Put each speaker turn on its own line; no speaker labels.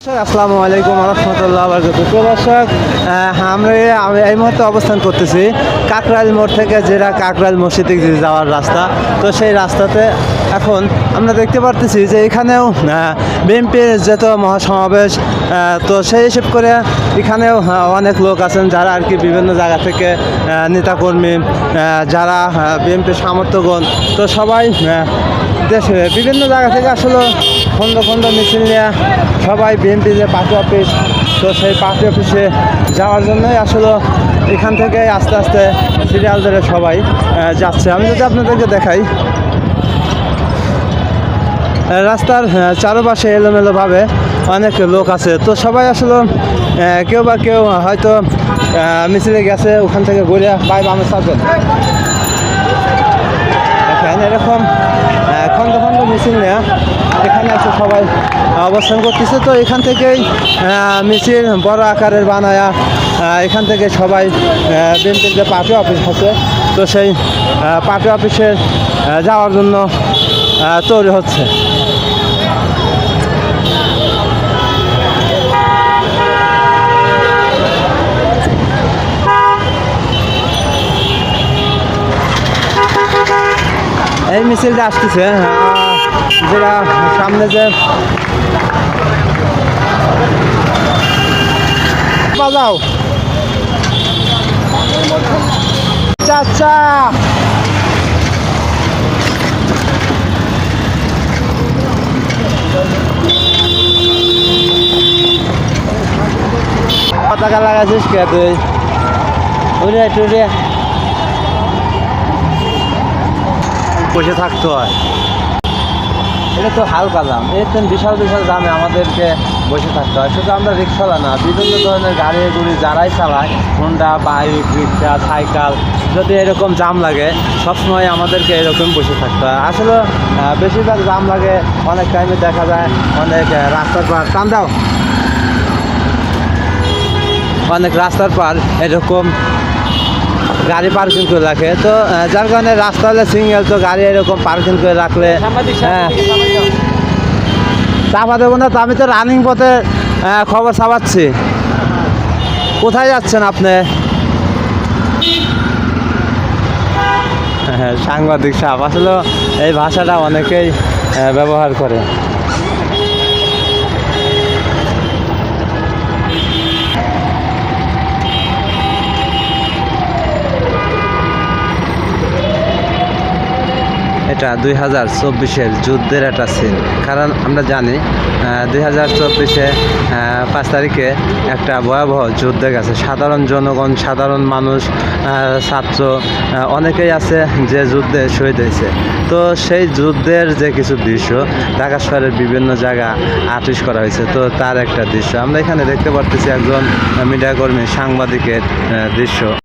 আসসালামু আলাইকুম রহমতুল্লাহ দর্শক আমরা এই- মুহূর্তে অবস্থান করতেছি কাকরাইল মোড় থেকে যেটা কাকরাইল মসজিদে যাওয়ার রাস্তা। তো সেই রাস্তাতে এখন আমরা দেখতে পারতেছি যে এখানেও বিএনপির যেত মহাসমাবেশ তো সেই হিসেব করে এখানেও অনেক লোক আছেন যারা আর কি বিভিন্ন জায়গা থেকে নেতাকর্মী যারা বিএনপির সামর্থ্যগণ। তো সবাই দেশে বিভিন্ন জায়গা থেকে আসলে, খন্ড খন্ড মিছিল নিয়ে সবাই বিএনপি যে পার্টি অফিস, তো সেই পার্টি অফিসে যাওয়ার জন্যই আসলে। এখান থেকে আস্তে আস্তে সিরিয়াল ধরে সবাই যাচ্ছে। আমি যদি আপনাদেরকে দেখাই রাস্তার চারপাশে এলোমেলোভাবে অনেক লোক আছে। তো সবাই আসলে কেউ বা কেউ হয়তো মিছিলে গেছে, ওখান থেকে ঘুরে বাই থাকবেন দেখেন, এরকম খন্ড খন্ড মিছিল নেয়া, এখানে আছে সবাই অবস্থান করতেছে। তো এখান থেকেই মিছিল বড় আকারের বানায়া এখান থেকে সবাই বিএনপির যে পার্টি অফিস আছে, তো সেই পার্টি অফিসে যাওয়ার জন্য তৈরি হচ্ছে। এই মিছিলটা আসতেছে যেটা সামনে যে বাজাও। চাচা! পতাকা লাগাছিস কে তুই? উড়ে টুড়ে বসে থাকতে হয়। এটা তো হালকা দাম। এর তো বিশাল বিশাল দামে আমাদেরকে বসে থাকতে হয়। শুধু আমরা রিক্সাওয়ালা না, বিভিন্ন ধরনের গাড়ি গুড়ি যারাই চালায় হোন্ডা বাইক রিক্সা, সাইকেল, যদি এরকম জাম লাগে, সবসময় আমাদেরকে এরকম বসে থাকতে হয়। আসলে বেশিরভাগ জাম লাগে, অনেক টাইমে দেখা যায়, অনেক রাস্তার পার টান দাও। অনেক রাস্তার পার এরকম গাড়ি পার্কিং করে রাখে। তো যার কারণে রাস্তা হলে সিঙ্গেল তো গাড়ি এরকম পার্কিং করে রাখলে হ্যাঁ। চাপা দেবো না তো আমি তো রানিং পথে খবর ছাপাচ্ছি। কোথায় যাচ্ছেন আপনি? হ্যাঁ সাংবাদিক সাহেব। আসলে এই ভাষাটা অনেকেই ব্যবহার করে। এটা দুই হাজার চব্বিশের যুদ্ধের একটা সিন কারণ আমরা জানি দুই হাজার চব্বিশে পাঁচ তারিখে একটা ভয়াবহ যুদ্ধে গেছে। সাধারণ জনগণ, সাধারণ মানুষ ছাত্র অনেকেই আছে যে যুদ্ধে শহীদ হয়েছে। তো সেই যুদ্ধের যে কিছু দৃশ্য, ঢাকা শহরের বিভিন্ন জায়গা আর্টিস্ট করা হয়েছে, তো তার একটা দৃশ্য। আমরা এখানে দেখতে পারতেছি একজন মিডিয়া কর্মী সাংবাদিকের দৃশ্য।